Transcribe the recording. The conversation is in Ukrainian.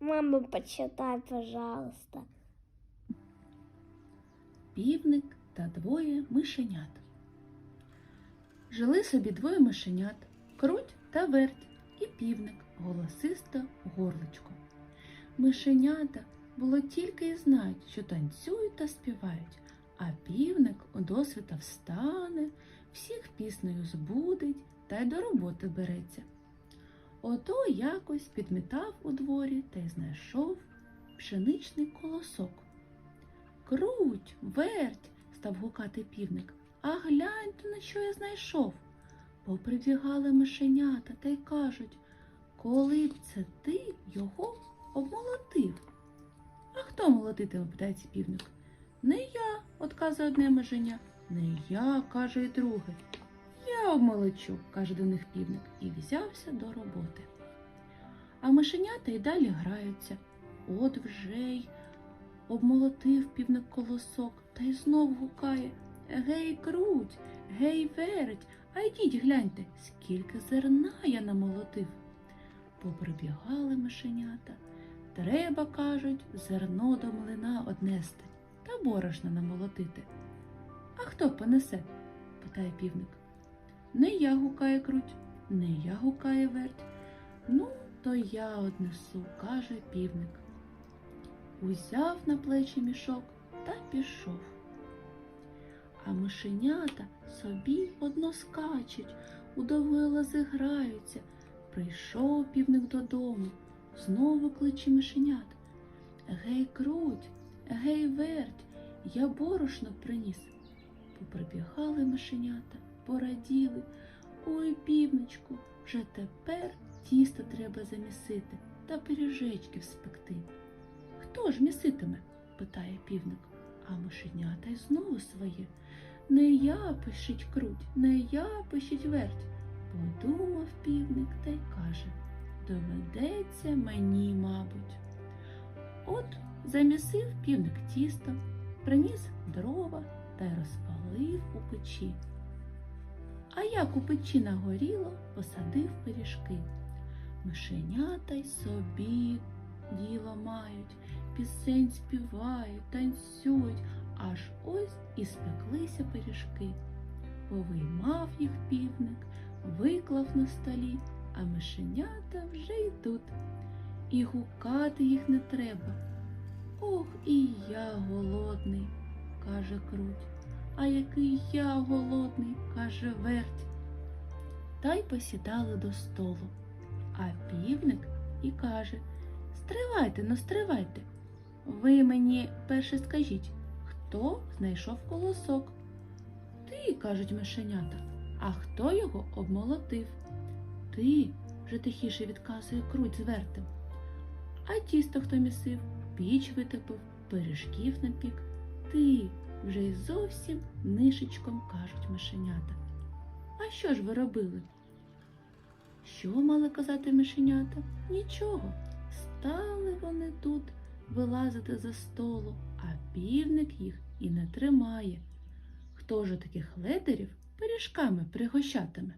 Мама, почитай, пожалуйста. Півник та двоє мишенят. Жили собі двоє мишенят, круть та верть і півник, голосисто горличко. Мишенята було тільки й знають, що танцюють та співають, а півник у досвіта встане, всіх піснею збудить та й до роботи береться. Ото якось підмітав у дворі та й знайшов пшеничний колосок. Круть, верть, став гукати півник. А гляньте, на що я знайшов. Поприбігали мишенята та й кажуть, коли б це ти його обмолотив. А хто молотитиме, питається півник. Не я, отказує одне мишеня. Не я, каже й друге. Я обмолочу, каже до них півник, і взявся до роботи. А мишенята й далі граються. От вже й обмолотив півник колосок та й знов гукає Гей, круть, гей, верть, а йдіть гляньте, скільки зерна я намолотив. Поприбігали мишенята. Треба, кажуть, зерно до млина однести та борошна намолотити. А хто понесе? питає півник. Не я гукає круть, не я гукає верть. Ну, то я однесу, каже півник. Узяв на плечі мішок та пішов. А мишенята собі одно скачуть, у довгої граються. Прийшов півник додому, знову кличе мишенят. Гей, круть, гей, верть, я борошно приніс. Поприбігали мишенята, пораділи. Ой, півничку, вже тепер тісто треба замісити та пиріжечки спекти. Хто ж міситиме? питає півник, а мишенята й знову своє. Не я пишіть круть, не я пишіть верть. Подумав півник та й каже доведеться мені, мабуть. От замісив півник тісто, приніс дрова та й розпалив у печі. А як у печі нагоріло, посадив пиріжки. Мишенята й собі діло мають, пісень співають, танцюють, аж ось і спеклися пиріжки. Повиймав їх півник, виклав на столі, а мишенята вже йдуть. І гукати їх не треба. Ох, і я голодний, каже круть. А який я голодний, каже верть. Та й посідали до столу. А півник і каже Стривайте, ну стривайте. Ви мені перше скажіть, хто знайшов колосок? Ти, кажуть мишенята, а хто його обмолотив? Ти, вже тихіше відказує круть з вертем. А тісто хто місив, піч витопив, пиріжків напік. Ти вже й зовсім нишечком кажуть мишенята. А що ж ви робили? Що мали казати мишенята? Нічого. Стали вони тут вилазити за столу, а півник їх і не тримає. Хто ж таких ледерів пиріжками пригощатиме?